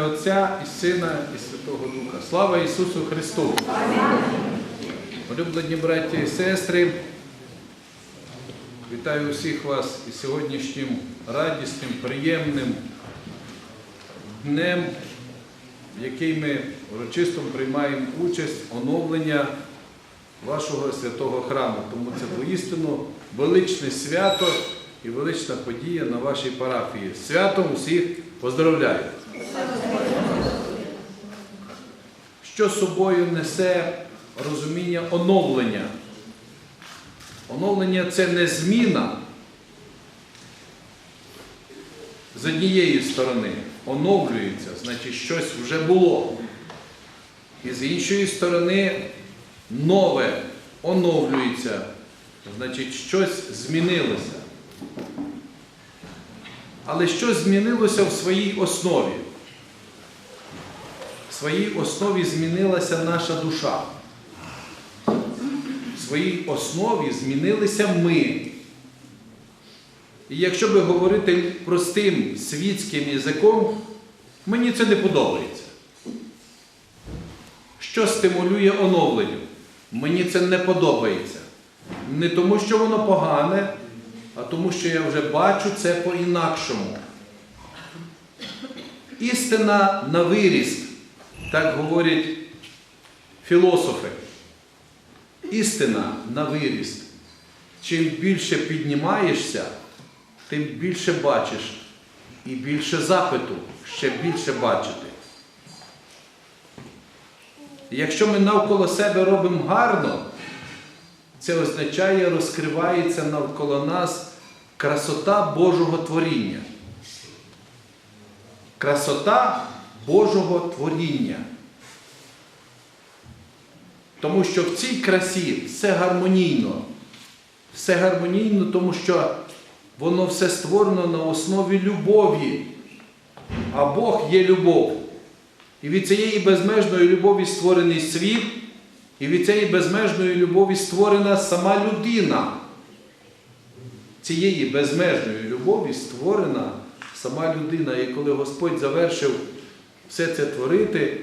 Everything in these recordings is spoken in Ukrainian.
ім'я Отця і Сина, і Святого Духа. Слава Ісусу Христу! Улюблені браті і сестри, вітаю усіх вас із сьогоднішнім радісним, приємним днем, в який ми урочисто приймаємо участь оновлення вашого святого храму. Тому це воістину величне свято і велична подія на вашій парафії. Святом усіх поздравляю! Що собою несе розуміння оновлення? Оновлення це не зміна з однієї сторони. Оновлюється, значить, щось вже було. І з іншої сторони нове оновлюється, значить, щось змінилося. Але що змінилося в своїй основі? Своїй основі змінилася наша душа. В своїй основі змінилися ми. І якщо би говорити простим світським язиком, мені це не подобається. Що стимулює оновленню? Мені це не подобається. Не тому, що воно погане, а тому, що я вже бачу це по-інакшому. Істина на виріст, так говорять філософи. Істина на виріст. Чим більше піднімаєшся, тим більше бачиш і більше запиту, ще більше бачити. Якщо ми навколо себе робимо гарно, це означає, розкривається навколо нас красота Божого творіння. Красота Божого творіння. Тому що в цій красі все гармонійно. Все гармонійно, тому що воно все створено на основі любові. А Бог є любов. І від цієї безмежної любові створений світ, і від цієї безмежної любові створена сама людина. Цієї безмежної любові створена сама людина. І коли Господь завершив все це творити,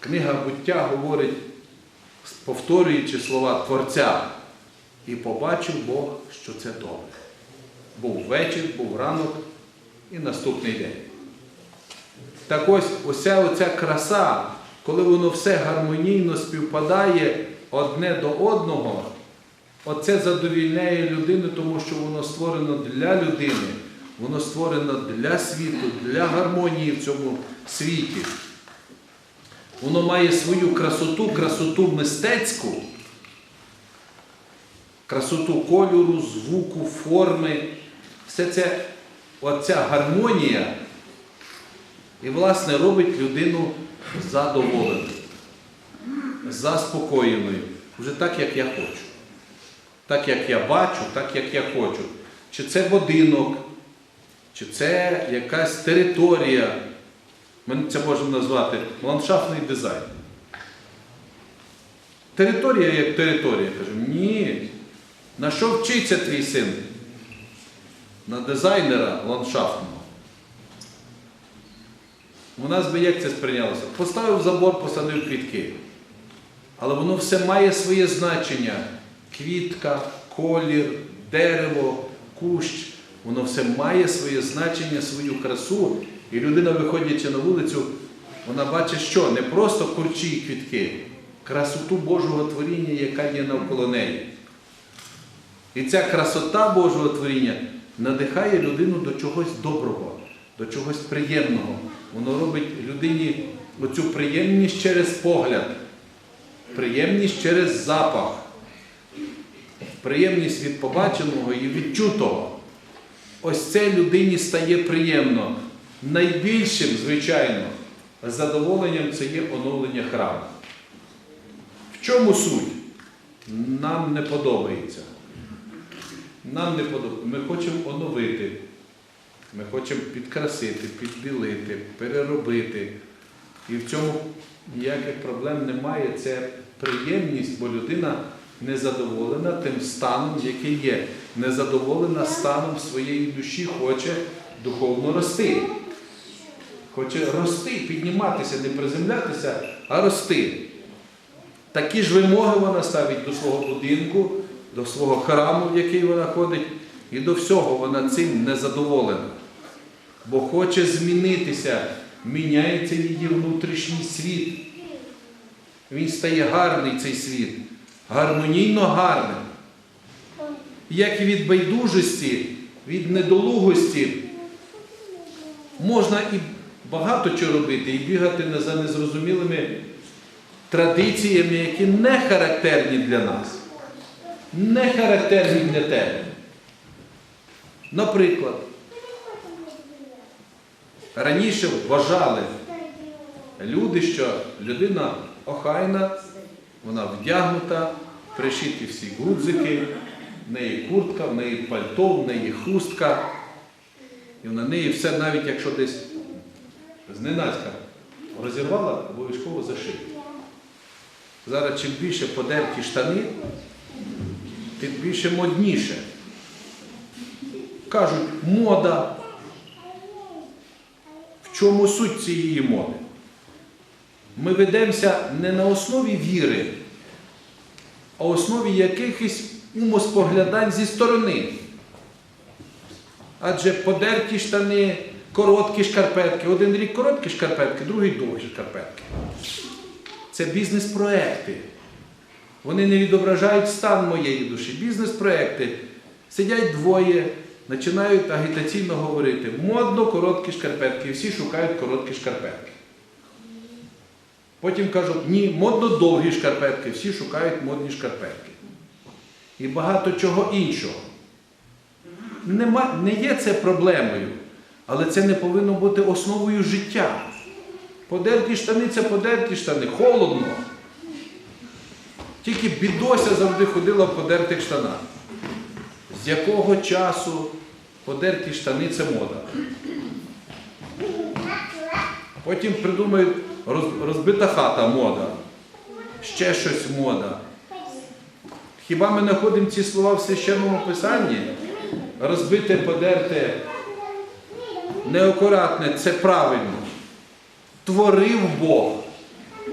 книга буття говорить, повторюючи слова Творця, і побачив Бог, що це добре. Був вечір, був ранок і наступний день. Так ось ося оця краса, коли воно все гармонійно співпадає одне до одного, оце задовільняє людину, тому що воно створено для людини, воно створено для світу, для гармонії в цьому світі. Воно має свою красоту, красоту мистецьку, красоту кольору, звуку, форми. Все це, оця гармонія. І, власне, робить людину задоволеною, заспокоєною. Вже так, як я хочу. Так, як я бачу, так, як я хочу. Чи це будинок, чи це якась територія. Ми це можемо назвати ландшафтний дизайн. Територія як територія. Кажемо, ні. На що вчиться твій син? На дизайнера ландшафтного. У нас би як це сприйнялося? Поставив забор, посадив квітки. Але воно все має своє значення. Квітка, колір, дерево, кущ. Воно все має своє значення, свою красу. І людина, виходячи на вулицю, вона бачить, що не просто курчі і квітки, красоту Божого творіння, яка є навколо неї. І ця красота Божого творіння надихає людину до чогось доброго, до чогось приємного. Воно робить людині оцю приємність через погляд, приємність через запах, приємність від побаченого і відчутого. Ось це людині стає приємно. Найбільшим, звичайно, задоволенням це є оновлення храму. В чому суть? Нам не подобається. Нам не подобається. Ми хочемо оновити. Ми хочемо підкрасити, підбілити, переробити. І в цьому ніяких проблем немає. Це приємність, бо людина незадоволена тим станом, який є. Незадоволена станом своєї душі, хоче духовно рости. хоче рости, підніматися, не приземлятися, а рости. Такі ж вимоги вона ставить до свого будинку, до свого храму, в який вона ходить, і до всього вона цим не задоволена. Бо хоче змінитися, міняється її внутрішній світ. Він стає гарний цей світ, гармонійно гарним. Як і від байдужості, від недолугості, можна і багато чого робити, і бігати за незрозумілими традиціями, які не характерні для нас, не характерні для тебе. Наприклад, раніше вважали люди, що людина охайна, вона вдягнута, пришиті всі гудзики, в неї куртка, в неї пальто, в неї хустка. І на неї все, навіть якщо десь зненацька розірвала, обов'язково зашити. Зараз чим більше подерті штани, тим більше модніше. Кажуть, мода. В чому суть цієї моди? Ми ведемося не на основі віри, а основі якихось умоспоглядань зі сторони. Адже подерті штани, короткі шкарпетки. Один рік короткі шкарпетки, другий довгі шкарпетки. Це бізнес-проекти. Вони не відображають стан моєї душі. Бізнес-проекти. Сидять двоє, починають агітаційно говорити. Модно короткі шкарпетки. Всі шукають короткі шкарпетки. Потім кажуть, ні, модно довгі шкарпетки, всі шукають модні шкарпетки. І багато чого іншого. Нема, не є це проблемою, але це не повинно бути основою життя. Подерті штани це подерті штани, холодно. Тільки бідося завжди ходила в подертих штанах. З якого часу подерті штани це мода? Потім придумають розбита хата мода, ще щось мода. Хіба ми знаходимо ці слова в священному писанні? Розбите, подерте, неакуратне це правильно. Творив Бог,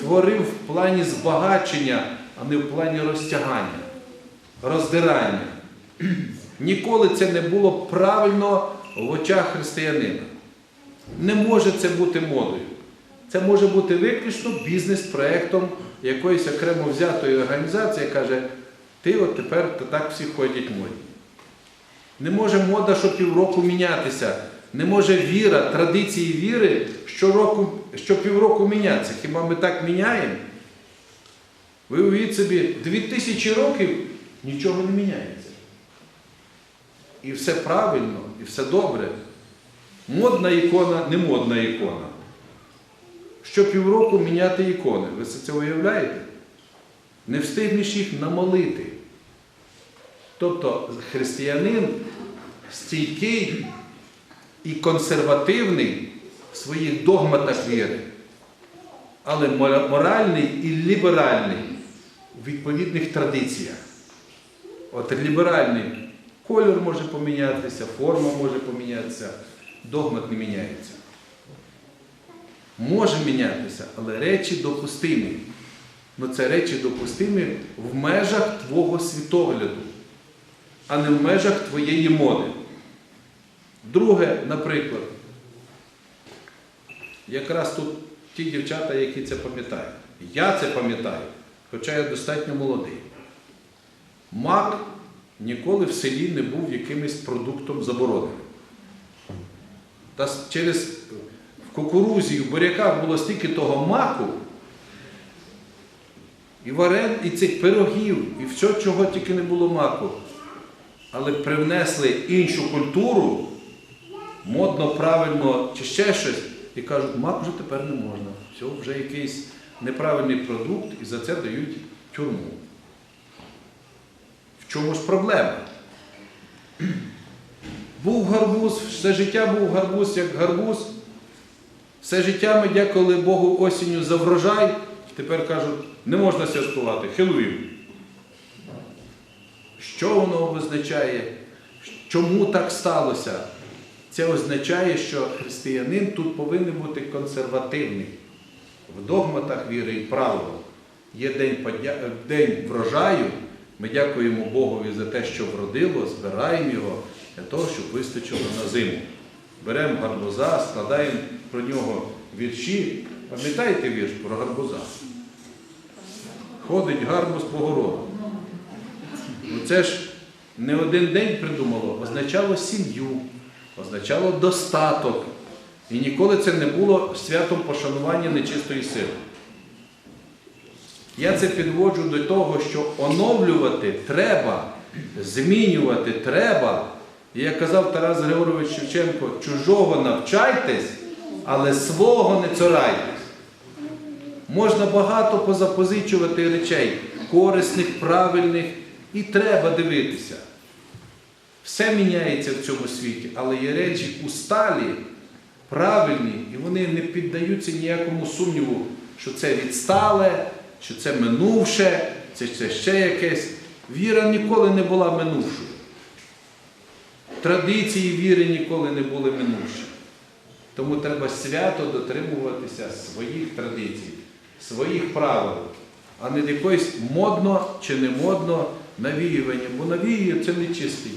творив в плані збагачення, а не в плані розтягання, роздирання. Ніколи це не було правильно в очах християнина. Не може це бути модою. Це може бути виключно бізнес-проектом якоїсь окремо взятої організації, яка каже, ти от тепер так всі ходять модні. Не може мода щопівроку мінятися. Не може віра, традиції віри щороку, щопівроку мінятися. Хіба ми так міняємо? Ви уявіть собі, 2000 років нічого не міняється. І все правильно, і все добре. Модна ікона, не модна ікона. Щопівроку міняти ікони. Ви це уявляєте? Не встигнеш їх намолити. Тобто християнин стійкий і консервативний в своїх догматах віри, але моральний і ліберальний у відповідних традиціях. От ліберальний кольор може помінятися, форма може помінятися, догмат не міняється. Може мінятися, але речі допустимі. Ну це речі допустимі в межах твого світогляду, а не в межах твоєї моди. Друге, наприклад, якраз тут ті дівчата, які це пам'ятають. Я це пам'ятаю, хоча я достатньо молодий. Мак ніколи в селі не був якимось продуктом забороненим. Та через кукурузі, в буряках було стільки того маку, і варен, і цих пирогів, і все, чого тільки не було маку. Але привнесли іншу культуру, модно, правильно чи ще щось, і кажуть, мак вже тепер не можна. Все, вже якийсь неправильний продукт, і за це дають тюрму. В чому ж проблема? Був гарбуз, все життя був гарбуз як гарбуз. Все життя ми дякували Богу осінню за врожай. Тепер кажуть, не можна святкувати, Хеллоуін. Що воно визначає? Чому так сталося? Це означає, що християнин тут повинен бути консервативний в догматах віри і правилах. Є день, подя- день врожаю. Ми дякуємо Богові за те, що вродило, збираємо його для того, щоб вистачило на зиму. Беремо гарбуза, складаємо про нього вірші. Пам'ятаєте вірш про гарбуза? Ходить гарбуз по городу. Ну це ж не один день придумало, означало сім'ю, означало достаток. І ніколи це не було святом пошанування нечистої сили. Я це підводжу до того, що оновлювати треба, змінювати треба. І як казав Тарас Григорович Шевченко, чужого навчайтесь, але свого не цурайтесь. Можна багато позапозичувати речей, корисних, правильних, і треба дивитися. Все міняється в цьому світі, але є речі усталі, правильні, і вони не піддаються ніякому сумніву, що це відстале, що це минувше, це ще якесь. Віра ніколи не була минувшою. Традиції віри ніколи не були минувші. Тому треба свято дотримуватися своїх традицій, своїх правил, а не якоїсь модно чи не модно навіювання, бо навіює це нечистий.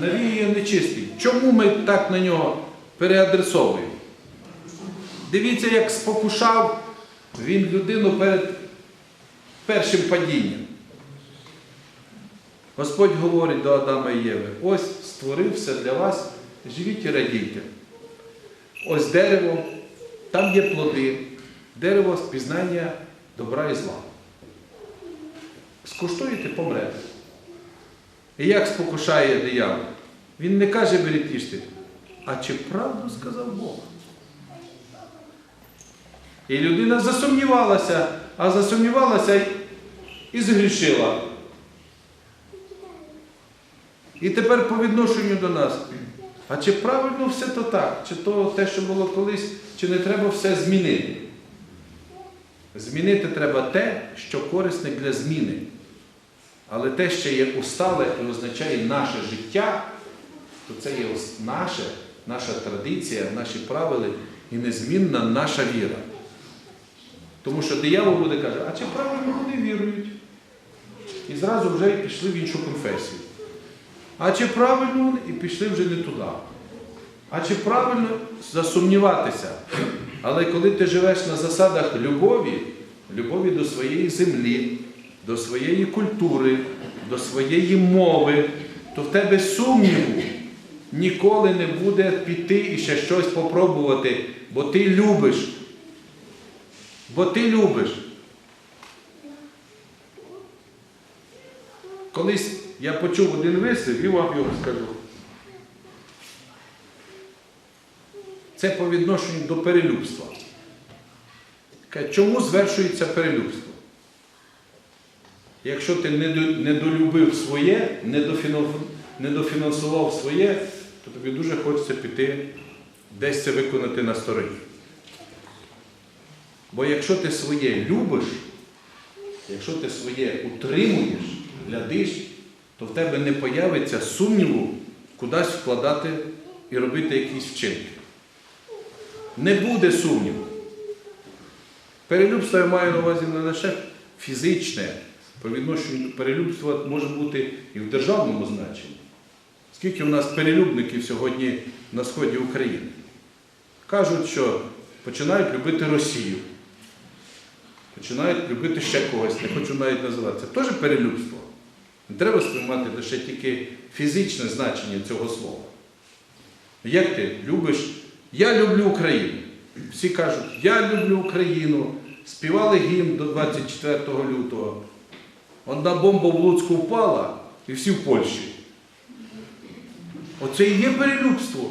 Навіює нечистий. Чому ми так на нього переадресовуємо? Дивіться, як спокушав він людину перед першим падінням. Господь говорить до Адама і Єви, ось створив все для вас, живіть і радійте. Ось дерево, там є плоди, дерево спізнання добра і зла. Скуштуєте, помрете. І як спокушає диявол? Він не каже беріть їжте, а чи правду сказав Бог? І людина засумнівалася, а засумнівалася і згрішила. І тепер по відношенню до нас. А чи правильно все то так? Чи то те, що було колись, чи не треба все змінити? Змінити треба те, що корисне для зміни. Але те, що є устале і означає наше життя, то це є наше, наша традиція, наші правила і незмінна наша віра. Тому що диявол буде каже, а чи правильно вони вірують? І зразу вже пішли в іншу конфесію. А чи правильно вони і пішли вже не туди. А чи правильно засумніватися? Але коли ти живеш на засадах любові, любові до своєї землі, до своєї культури, до своєї мови, то в тебе сумніву ніколи не буде піти і ще щось попробувати, бо ти любиш. Бо ти любиш. Колись я почув один вислів і вам його скажу. Це по відношенню до перелюбства. Чому звершується перелюбство? Якщо ти недолюбив своє, недофінансував своє, то тобі дуже хочеться піти десь це виконати на стороні. Бо якщо ти своє любиш, якщо ти своє утримуєш, глядиш, то в тебе не появиться сумніву кудись вкладати і робити якісь вчинки. Не буде сумніву. Перелюбство я маю на увазі не лише фізичне, по відношенню перелюбства може бути і в державному значенні. Скільки у нас перелюбників сьогодні на сході України? Кажуть, що починають любити Росію, починають любити ще когось, не хочу навіть називати. Це теж перелюбство. Треба сприймати лише тільки фізичне значення цього слова. Як ти любиш? Я люблю Україну. Всі кажуть, я люблю Україну. Співали гімн до 24 лютого. Одна бомба в Луцьку впала і всі в Польщі. Оце і є перелюбство.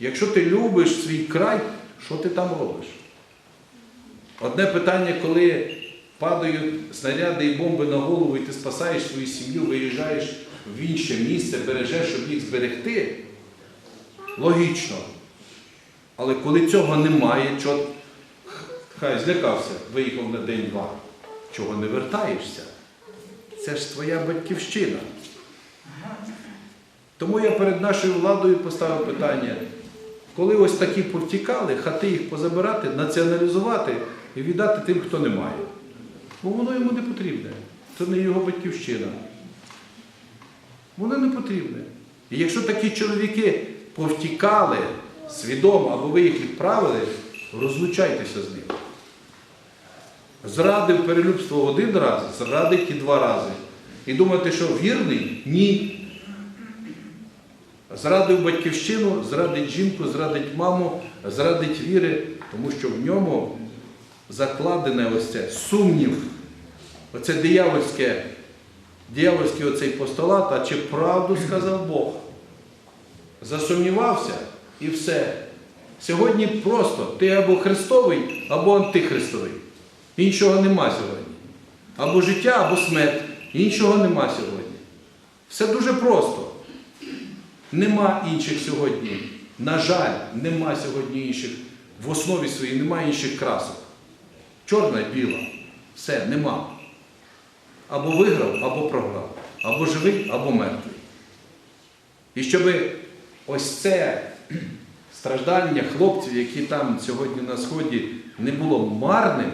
Якщо ти любиш свій край, що ти там робиш? Одне питання, коли падають снаряди і бомби на голову, і ти спасаєш свою сім'ю, виїжджаєш в інше місце, бережеш, щоб їх зберегти. Логічно. Але коли цього немає, чо... хай злякався, виїхав на день-два, чого не вертаєшся? Це ж твоя батьківщина. Тому я перед нашою владою поставив питання, коли ось такі повтікали, хати їх позабирати, націоналізувати і віддати тим, хто не має. Бо воно йому не потрібне. Це не його батьківщина. Воно не потрібне. І якщо такі чоловіки повтікали свідомо, або ви їх відправили, розлучайтеся з ним. Зрадив перелюбство один раз, зрадить і два рази. І думати, що вірний? Ні. Зрадив батьківщину, зрадить жінку, зрадить маму, зрадить віри, тому що в ньому закладене ось це сумнів, оце диявольське, диявольський оцей постулат, а чи правду сказав Бог? Засумнівався і все. Сьогодні просто ти або Христовий, або антихристовий. Іншого нема сьогодні. Або життя, або смерть. Іншого нема сьогодні. Все дуже просто. Нема інших сьогодні. На жаль, нема сьогодні інших. В основі своїй нема інших красок. Чорна і біла. Все, нема. Або виграв, або програв. Або живий, або мертвий. І щоб ось це страждання хлопців, які там сьогодні на Сході, не було марним,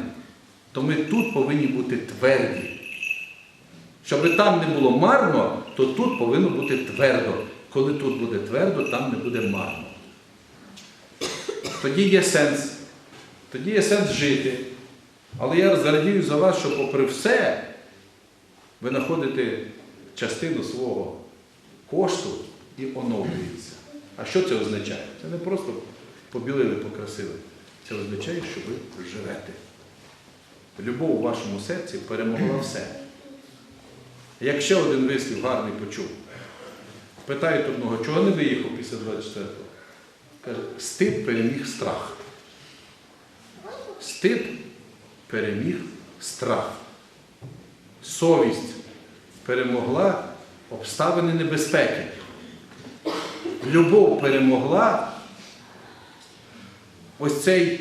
то ми тут повинні бути тверді. Щоб там не було марно, то тут повинно бути твердо. Коли тут буде твердо, там не буде марно. Тоді є сенс. Тоді є сенс жити. Але я зарадію за вас, що попри все, ви знаходите частину свого кошту і оновлюється. А що це означає? Це не просто побілили, покрасили. Це означає, що ви живете. Любов у вашому серці перемогла все. Як ще один вислів гарний почув. Питають одного, чого не виїхав після 24-го? Каже, стид переміг страх. Стид переміг страх. Совість перемогла обставини небезпеки. Любов перемогла ось цей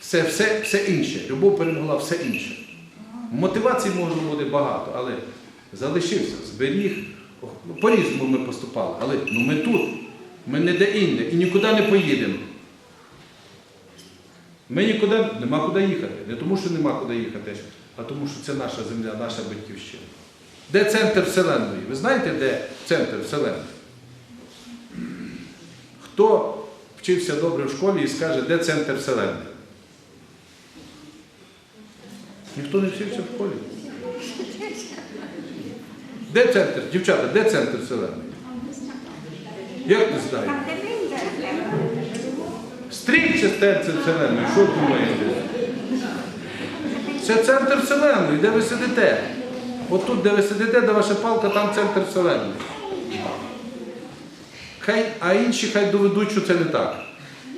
все, все, все інше. Любов перемогла все інше. Мотивацій може бути багато, але залишився, зберіг. Ну, По-різному ми поступали, але ну, ми тут, ми не де інде і нікуди не поїдемо. Ми нікуди нема куди їхати. Не тому, що нема куди їхати, а тому, що це наша земля, наша батьківщина. Де центр Вселенної? Ви знаєте, де центр Вселенної? Хто вчився добре в школі і скаже, де центр Вселенної? Ніхто не вчився в школі. Де центр? Дівчата, де центр Вселенної? Як не знаєте? Стріччя центр Вселенної, що думаєте? Це центр Вселенної, де ви сидите. От тут, де ви сидите, де ваша палка, там центр Вселенної. Хай, а інші хай доведуть, що це не так.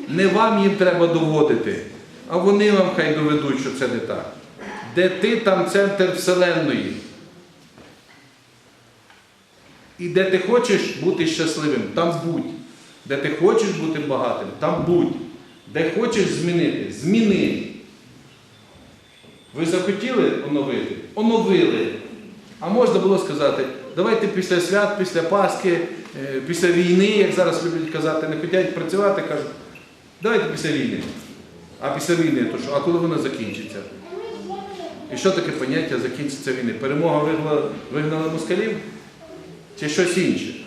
Не вам їм треба доводити, а вони вам хай доведуть, що це не так. Де ти, там центр Вселенної. І де ти хочеш бути щасливим, там будь. Де ти хочеш бути багатим, там будь. Де хочеш змінити, зміни. Ви захотіли оновити? Оновили. А можна було сказати, давайте після свят, після Пасхи, е, після війни, як зараз люблять казати, не хочуть працювати, кажуть, давайте після війни. А після війни, то що? А коли вона закінчиться? І що таке поняття закінчиться війни? Перемога вигнала, вигнала москалів? Чи щось інше?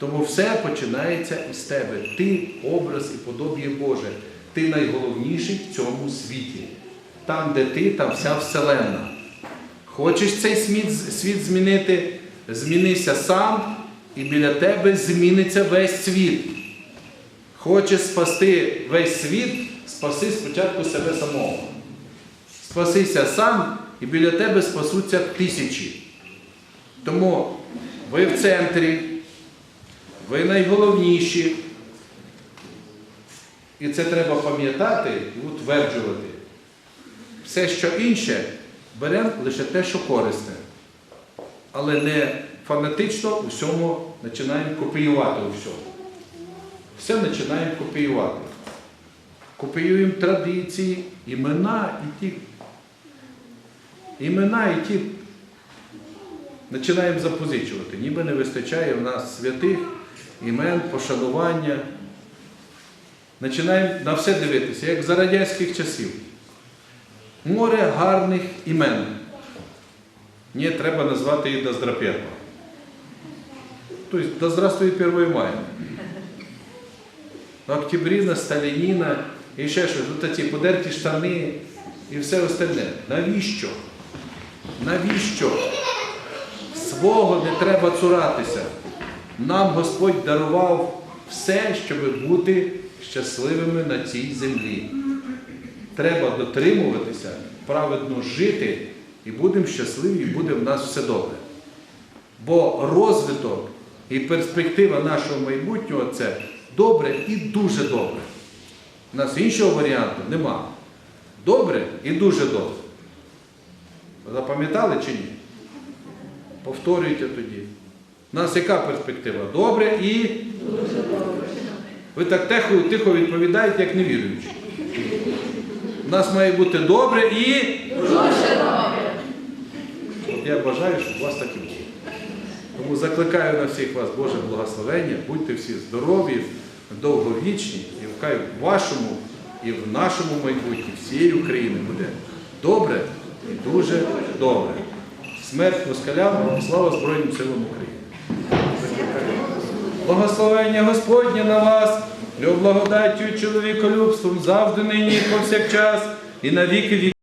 Тому все починається із тебе. Ти образ і подобіє Боже. Ти найголовніший в цьому світі. Там, де ти, там вся вселенна. Хочеш цей світ, світ змінити, змінися сам, і біля тебе зміниться весь світ. Хочеш спасти весь світ, спаси спочатку себе самого. Спасися сам, і біля тебе спасуться тисячі. Тому ви в центрі, ви найголовніші. І це треба пам'ятати і утверджувати. Все, що інше, беремо лише те, що корисне. Але не фанатично у всьому починаємо копіювати у всьому. Все починаємо копіювати. Копіюємо традиції, імена і ті. Імена і ті починаємо запозичувати. Ніби не вистачає в нас святих, імен, пошанування. Починаємо на все дивитися, як за радянських часів. Море гарних імен. Ні, треба назвати її Доздропєтно. Тобто, да здравствует 1 мая. Октябрина, Сталініна і ще щось. Тут ці подерті штани і все остальне. Навіщо? Навіщо? Свого не треба цуратися. Нам Господь дарував все, щоб бути щасливими на цій землі. Треба дотримуватися, праведно жити, і будемо щасливі, і буде в нас все добре. Бо розвиток і перспектива нашого майбутнього це добре і дуже добре. У нас іншого варіанту нема. Добре і дуже добре. Запам'ятали чи ні? Повторюйте тоді. У нас яка перспектива? Добре і. Ви так тихо, тихо відповідаєте, як невіруючі. У нас має бути добре і дуже добре. Я бажаю, щоб у вас так і було. Тому закликаю на всіх вас Боже благословення, будьте всі здорові, довговічні, і хай в вашому і в нашому майбутнє всієї України буде добре і дуже добре. Смерть москалям, слава Збройним силам України. Благословення Господнє на вас, люб благодаттю чоловіколюбством завжди нині повсякчас, і на віки віки.